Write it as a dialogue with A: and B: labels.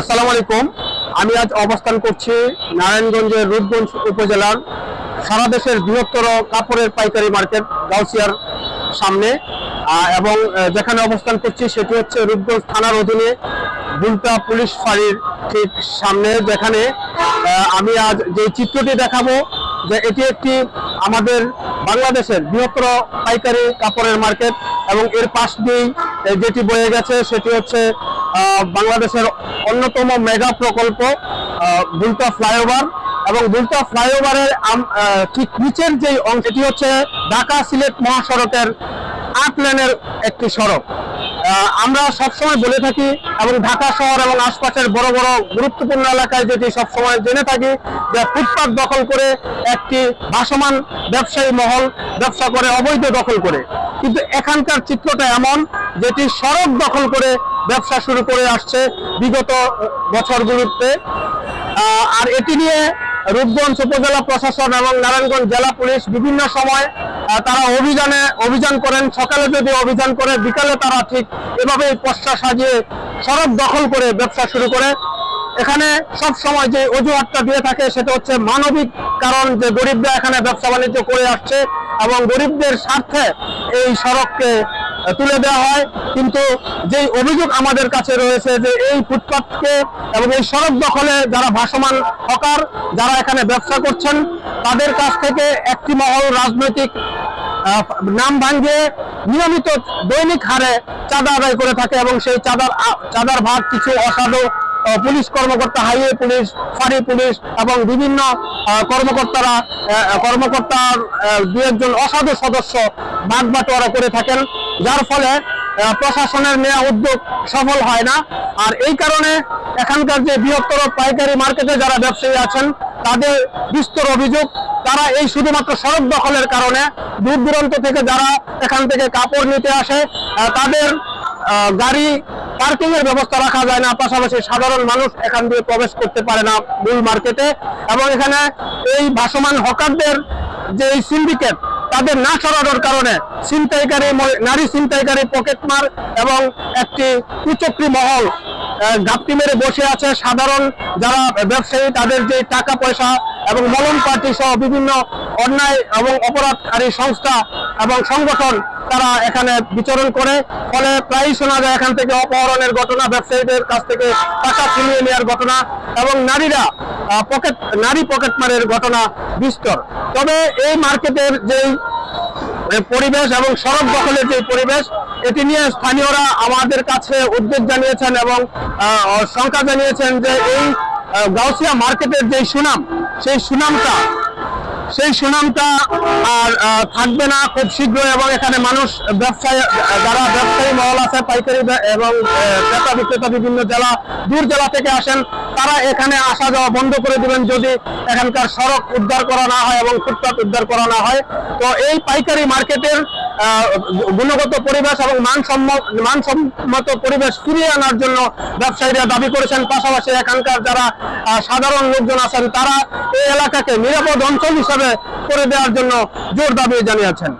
A: আসসালামু আলাইকুম। আমি আজ অবস্থান করছি নারায়ণগঞ্জের রূপগঞ্জ উপজেলার সারা দেশের বৃহত্তর কাপড়ের পাইকারি মার্কেট গাউসিয়ার সামনে এবং যেখানে অবস্থান করছি সেটি হচ্ছে রূপগঞ্জ থানার অধীনে বুলটা পুলিশ ফাঁড়ির ঠিক সামনে, যেখানে আমি আজ যে চিত্রটি দেখাবো যে এটি একটি আমাদের বাংলাদেশের বৃহত্তর পাইকারি কাপড়ের মার্কেট এবং এর পাশ দিয়েই যেটি বয়ে গেছে সেটি হচ্ছে বাংলাদেশের অন্যতম মেগা প্রকল্প বুলতা ফ্লাইওভার। এবং বুলতা ফ্লাইওভারের ঠিক নিচের যে অংশ এটি হচ্ছে ঢাকা সিলেট মহাসড়কের আট লেনের একটি সড়ক। আমরা সবসময় বলে থাকি এবং ঢাকা শহর এবং আশপাশের বড় বড় গুরুত্বপূর্ণ এলাকায় যেটি সবসময় জেনে থাকি যে ফুটপাত দখল করে একটি ভাসমান ব্যবসায়ী মহল ব্যবসা করে, অবৈধ দখল করে। কিন্তু এখানকার চিত্রটা এমন, যেটি সড়ক দখল করে ব্যবসা শুরু করে আসছে বিগত বছরগুলোতে। আর এটি নিয়ে রূপগঞ্জ উপজেলা প্রশাসন এবং নারায়ণগঞ্জ জেলা পুলিশ বিভিন্ন সময় তারা অভিযানে অভিযান করেন। সকালে যদি অভিযান করে, বিকালে তারা ঠিক এভাবেই পশ্চা সাজিয়ে সড়ক দখল করে ব্যবসা শুরু করে। এখানে সব সময় যে অজুহাতটা দিয়ে থাকে সেটা হচ্ছে মানবিক কারণ যে গরিবরা এখানে ব্যবসা বাণিজ্য করে আসছে এবং গরিবদের স্বার্থে এই সড়ককে তুলে দেওয়া হয়। কিন্তু যেই অভিযোগ আমাদের কাছে রয়েছে যে এই ফুটপাথকে এবং এই সড়ক দখলে যারা ভাসমান হকার, যারা এখানে ব্যবসা করছেন, তাদের কাছ থেকে একটি মহল রাজনৈতিক নাম ভাঙিয়ে নিয়মিত দৈনিক হারে চাঁদা আদায় করে থাকে এবং সেই চাঁদার চাঁদার ভাগ কিছু অসাধু পুলিশ কর্মকর্তা, হাইওয়ে পুলিশ, ফাঁড়ি পুলিশ এবং বিভিন্ন কর্মকর্তারা কর্মকর্তার দু একজন অসাধু সদস্য ভাগ বাটোয়ারা করে থাকেন। যার ফলে প্রশাসনের নেওয়া উদ্যোগ সফল হয় না। আর এই কারণে এখানকার যে বৃহত্তর পাইকারি মার্কেটে যারা ব্যবসায়ী আছেন, তাদের বিস্তর অভিযোগ, তারা এই শুধুমাত্র সড়ক দখলের কারণে দূর দূরান্ত থেকে যারা এখান থেকে কাপড় নিতে আসে তাদের গাড়ি পার্কিং এর ব্যবস্থা রাখা যায় না। পাশাপাশি সাধারণ মানুষ এখান দিয়ে প্রবেশ করতে পারে না মূল মার্কেটে। এবং এখানে এই ভাসমান হকারদের যে এই সিন্ডিকেট তাদের না সরানোর কারণে ছিনতাইকারী নারী ছিনতাইকারী পকেটমার এবং একটি কুচক্রি মহল গাপটি মেরে বসে আছে। সাধারণ যারা ব্যবসায়ী, তাদের যে টাকা পয়সা এবং মলন পার্টি সহ বিভিন্ন অন্যায় এবং অপরাধকারী সংস্থা এবং সংগঠন তারা এখানে বিচরণ করে। ফলে প্রায়ই শোনা যায় এখান থেকে অপহরণের ঘটনা, ব্যবসায়ীদের কাছ থেকে টাকা ছিনিয়ে নেওয়ার ঘটনা এবং নারীরা পকেট, নারী পকেটমারের ঘটনা বিস্তর। তবে এই মার্কেটের যেই পরিবেশ এবং সড়ক দখলের যে পরিবেশ, এটি নিয়ে স্থানীয়রা আমাদের কাছে উদ্বেগ জানিয়েছেন এবং শঙ্কা জানিয়েছেন যে এই গাউসিয়া মার্কেটের যে সুনাম, সেই সুনামটা সেই সুনামটা আর থাকবে না খুব শীঘ্রই এবং এখানে মানুষ ব্যবসায় যারা ব্যবসায়ী মহল আছে, পাইকারি এবং ক্রেতা বিক্রেতা বিভিন্ন জেলা, দূর জেলা থেকে আসেন, তারা এখানে আসা যাওয়া বন্ধ করে দিবেন যদি এখানকার সড়ক উদ্ধার করা না হয় এবং ফুটপাত উদ্ধার করা না হয়। তো এই পাইকারি মার্কেটের গুণগত পরিবেশ এবং মানসম্মত পরিবেশ ফিরিয়ে আনার জন্য ব্যবসায়ীরা দাবি করেছেন। পাশাপাশি এখানকার যারা সাধারণ লোকজন আছেন, তারা এই এলাকাকে নিরাপদ অঞ্চল হিসাবে করে দেওয়ার জন্য জোর দাবি জানিয়েছেন।